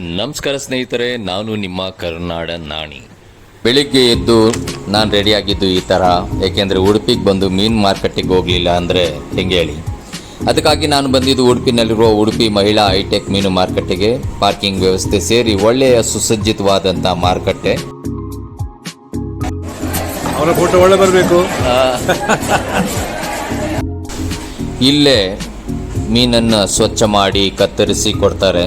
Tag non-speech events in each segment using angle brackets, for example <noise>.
ನಮಸ್ಕಾರ ಸ್ನೇಹಿತರೆ ನಾನು ನಿಮ್ಮ ಕರ್ನಾಡ ನಾಣಿ. ಬೆಳಿಗ್ಗೆ ಎದ್ದು ನಾನು ರೆಡಿಯಾಗಿದ್ದು ಈ ಥರ ಏಕೆಂದರೆ ಉಡುಪಿಗೆ ಬಂದು ಮೀನು ಮಾರ್ಕೆಟಿಗೆ ಹೋಗಲಿಲ್ಲ ಅಂದರೆ ಹೆಂಗೆ ಹೇಳಿ. ಅದಕ್ಕಾಗಿ ನಾನು ಬಂದಿದ್ದು ಉಡುಪಿನಲ್ಲಿರುವ ಉಡುಪಿ ಮಹಿಳಾ ಹೈಟೆಕ್ ಮೀನು ಮಾರುಕಟ್ಟೆಗೆ ಪಾರ್ಕಿಂಗ್ ವ್ಯವಸ್ಥೆ ಸೇರಿ ಒಳ್ಳೆಯ ಸುಸಜ್ಜಿತವಾದಂಥ ಮಾರುಕಟ್ಟೆ. ಅವರ ಫೋಟೋ ಒಳ್ಳೆ ಬರಬೇಕು. ಇಲ್ಲೇ ಮೀನನ್ನು ಸ್ವಚ್ಛ ಮಾಡಿ ಕತ್ತರಿಸಿ ಕೊಡ್ತಾರೆ.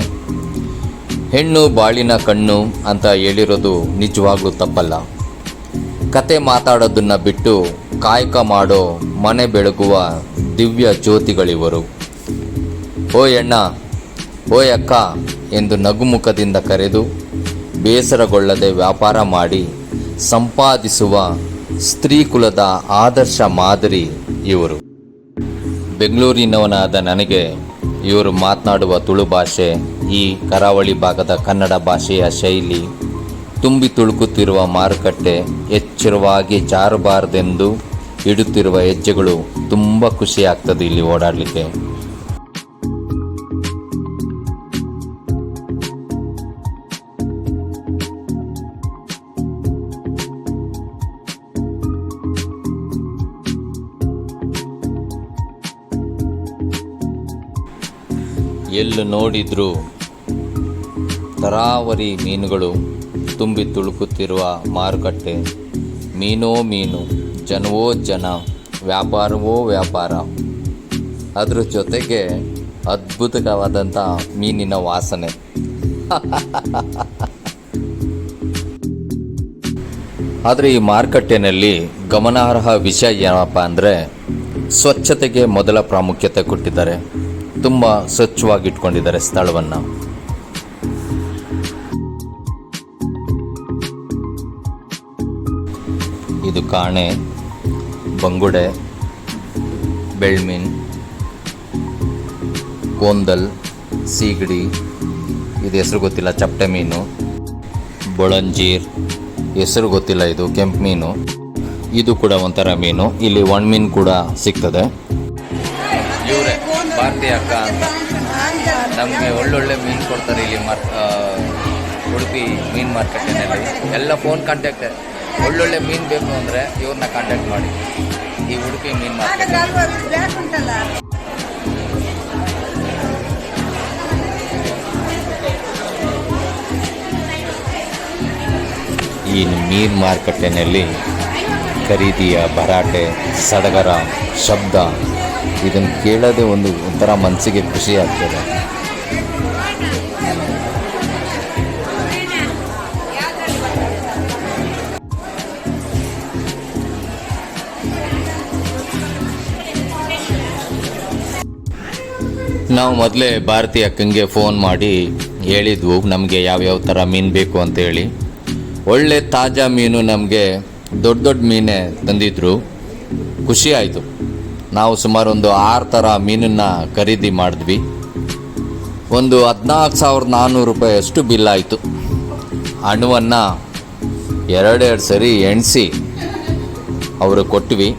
ಹೆಣ್ಣು ಬಾಳಿನ ಕಣ್ಣು ಅಂತ ಹೇಳಿರೋದು ನಿಜವಾಗ್ಲೂ ತಪ್ಪಲ್ಲ. ಕತೆ ಮಾತಾಡೋದನ್ನ ಬಿಟ್ಟು ಕಾಯಕ ಮಾಡೋ ಮನೆ ಬೆಳಗುವ ದಿವ್ಯ ಜ್ಯೋತಿಗಳಿವರು. ಓ ಅಣ್ಣ ಓ ಅಕ್ಕ ಎಂದು ನಗುಮುಖದಿಂದ ಕರೆದು ಬೇಸರಗೊಳ್ಳದೆ ವ್ಯಾಪಾರ ಮಾಡಿ ಸಂಪಾದಿಸುವ ಸ್ತ್ರೀ ಕುಲದ ಆದರ್ಶ ಮಾದರಿ ಇವರು. ಬೆಂಗಳೂರಿನವನಾದ ನನಗೆ ಇವರು ಮಾತನಾಡುವ ತುಳು ಭಾಷೆ, ಈ ಕರಾವಳಿ ಭಾಗದ ಕನ್ನಡ ಭಾಷೆಯ ಶೈಲಿ ತುಂಬಿ ತುಳುಕುತ್ತಿರುವ ಮಾರುಕಟ್ಟೆ, ಎಚ್ಚರವಾಗಿ ಜಾರಬಾರದೆಂದು ಇಡುತ್ತಿರುವ ಹೆಜ್ಜೆಗಳು ತುಂಬ ಖುಷಿಯಾಗ್ತದೆ ಇಲ್ಲಿ ಓಡಾಡಲಿಕ್ಕೆ. ಎಲ್ಲಿ ನೋಡಿದ್ರು ತರಾವರಿ ಮೀನುಗಳು ತುಂಬಿ ತುಳುಕುತ್ತಿರುವ ಮಾರುಕಟ್ಟೆ. ಮೀನೋ ಮೀನು, ಜನವೋ ಜನ, ವ್ಯಾಪಾರವೋ ವ್ಯಾಪಾರ. ಅದ್ರ ಜೊತೆಗೆ ಅದ್ಭುತವಾದಂಥ ಮೀನಿನ ವಾಸನೆ. <laughs> ಆದರೆ ಈ ಮಾರುಕಟ್ಟೆಯಲ್ಲಿ ಗಮನಾರ್ಹ ವಿಷಯ ಏನಪ್ಪ ಅಂದರೆ ಸ್ವಚ್ಛತೆಗೆ ಮೊದಲ ಪ್ರಾಮುಖ್ಯತೆ ಕೊಟ್ಟಿದ್ದಾರೆ. ತುಂಬ ಸ್ವಚ್ಛವಾಗಿ ಇಟ್ಕೊಂಡಿದ್ದಾರೆ ಸ್ಥಳವನ್ನು. ಇದು ಕಾಣೆ, ಬಂಗುಡೆ, ಬೆಳ್ಮೀನ್, ಗೋಂದಲ್, ಸೀಗಡಿ, ಇದು ಹೆಸರು ಗೊತ್ತಿಲ್ಲ, ಚಪ್ಪಟೆ ಮೀನು, ಬೊಳಂಜೀರ್, ಹೆಸರು ಗೊತ್ತಿಲ್ಲ, ಇದು ಕೆಂಪು ಮೀನು. ಇದು ಕೂಡ ಒಂಥರ ಮೀನು. ಇಲ್ಲಿ ಒಣ ಮೀನು ಕೂಡ ಸಿಗ್ತದೆ. ಭಾರತೀಯ ಅಕ್ಕ ಅಂತ. ನಮಗೆ ಒಳ್ಳೊಳ್ಳೆ ಮೀನು ಕೊಡ್ತಾರೆ ಇಲ್ಲಿ ಮಾರ್ ಉಡುಪಿ ಮೀನು ಮಾರ್ಕೆಟಿನಲ್ಲಿ. ಎಲ್ಲ ಫೋನ್ ಕಾಂಟ್ಯಾಕ್ಟ್ ಒಳ್ಳೊಳ್ಳೆ ಮೀನು ಬೇಕು ಅಂದರೆ ಇವ್ರನ್ನ ಕಾಂಟ್ಯಾಕ್ಟ್ ಮಾಡಿ. ಈ ಉಡುಪಿ ಮೀನು ಮಾರ್ಕೆಟ್ ಈ ಮೀನು ಮಾರುಕಟ್ಟೆಯಲ್ಲಿ ಖರೀದಿಯ ಭರಾಟೆ, ಸಡಗರ, ಶಬ್ದ ಇದನ್ನು ಕೇಳೋದೇ ಒಂದು ಒಂಥರ ಮನಸ್ಸಿಗೆ ಖುಷಿ ಆಗ್ತದೆ. ನಾವು ಮೊದಲೇ ಭಾರತಿ ಅಕ್ಕಂಗೆ ಫೋನ್ ಮಾಡಿ ಹೇಳಿದ್ವು, ನಮಗೆ ಯಾವ್ಯಾವ ಥರ ಮೀನು ಬೇಕು ಅಂತ ಹೇಳಿ. ಒಳ್ಳೆ ತಾಜಾ ಮೀನು ನಮಗೆ ದೊಡ್ಡ ದೊಡ್ಡ ಮೀನೇ ತಂದಿದ್ರು. ಖುಷಿ ಆಯಿತು. ನಾವು ಸುಮಾರು ಒಂದು ಆರು ಥರ ಮೀನನ್ನು ಖರೀದಿ ಮಾಡಿದ್ವಿ. ಒಂದು ಹದಿನಾಲ್ಕು ಸಾವಿರದ ನಾನ್ನೂರು ರೂಪಾಯಿ ಅಷ್ಟು ಬಿಲ್ ಆಯಿತು. ಹಣವನ್ನು ಎರಡೆರಡು ಸರಿ ಎಣಿಸಿ ಅವರು ಕೊಟ್ವಿ.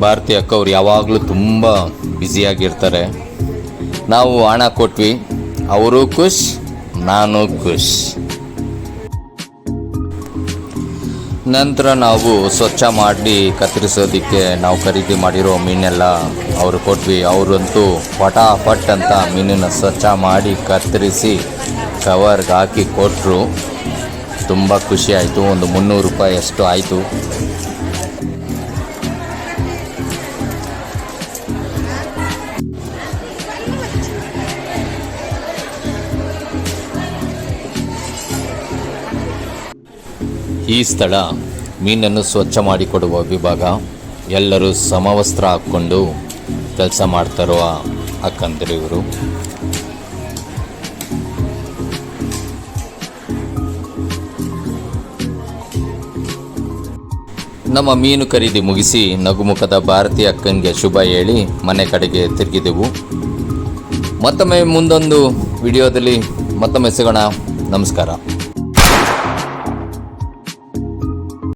ಭಾರತಿ ಅಕ್ಕ ಅವ್ರು ಯಾವಾಗಲೂ ತುಂಬ ಬ್ಯುಸಿಯಾಗಿರ್ತಾರೆ. ನಾವು ಹಣ ಕೊಟ್ವಿ. ಅವರು ಖುಷ್, ನಾನು ಖುಷ್. ನಂತರ ನಾವು ಸ್ವಚ್ಛ ಮಾಡಿ ಕತ್ತರಿಸೋದಕ್ಕೆ ನಾವು ಖರೀದಿ ಮಾಡಿರೋ ಮೀನೆಲ್ಲ ಅವರು ಕೊಟ್ವಿ. ಅವರಂತೂ ಪಟಾಪಟ್ ಅಂತ ಮೀನನ್ನು ಸ್ವಚ್ಛ ಮಾಡಿ ಕತ್ತರಿಸಿ ಕವರ್ಗೆ ಹಾಕಿ ಕೊಟ್ಟರು ತುಂಬ ಖುಷಿ ಆಯಿತು. ಒಂದು ಮುನ್ನೂರು ರೂಪಾಯಿ ಅಷ್ಟು ಆಯಿತು. ಈ ಸ್ಥಳ ಮೀನನ್ನು ಸ್ವಚ್ಛ ಮಾಡಿಕೊಡುವ ವಿಭಾಗ. ಎಲ್ಲರೂ ಸಮವಸ್ತ್ರ ಹಾಕ್ಕೊಂಡು ಕೆಲಸ ಮಾಡ್ತಾರೋ ಅಕ್ಕಂದ್ರೆ ಇವರು. ನಮ್ಮ ಮೀನು ಖರೀದಿ ಮುಗಿಸಿ ನಗುಮುಖದ ಭಾರತೀಯ ಅಕ್ಕನಿಗೆ ಶುಭ ಹೇಳಿ ಮನೆ ಕಡೆಗೆ ತಿರುಗಿದೆವು. ಮತ್ತೊಮ್ಮೆ ಮುಂದೊಂದು ವಿಡಿಯೋದಲ್ಲಿ ಮತ್ತೊಮ್ಮೆ ಸಿಗೋಣ. ನಮಸ್ಕಾರ.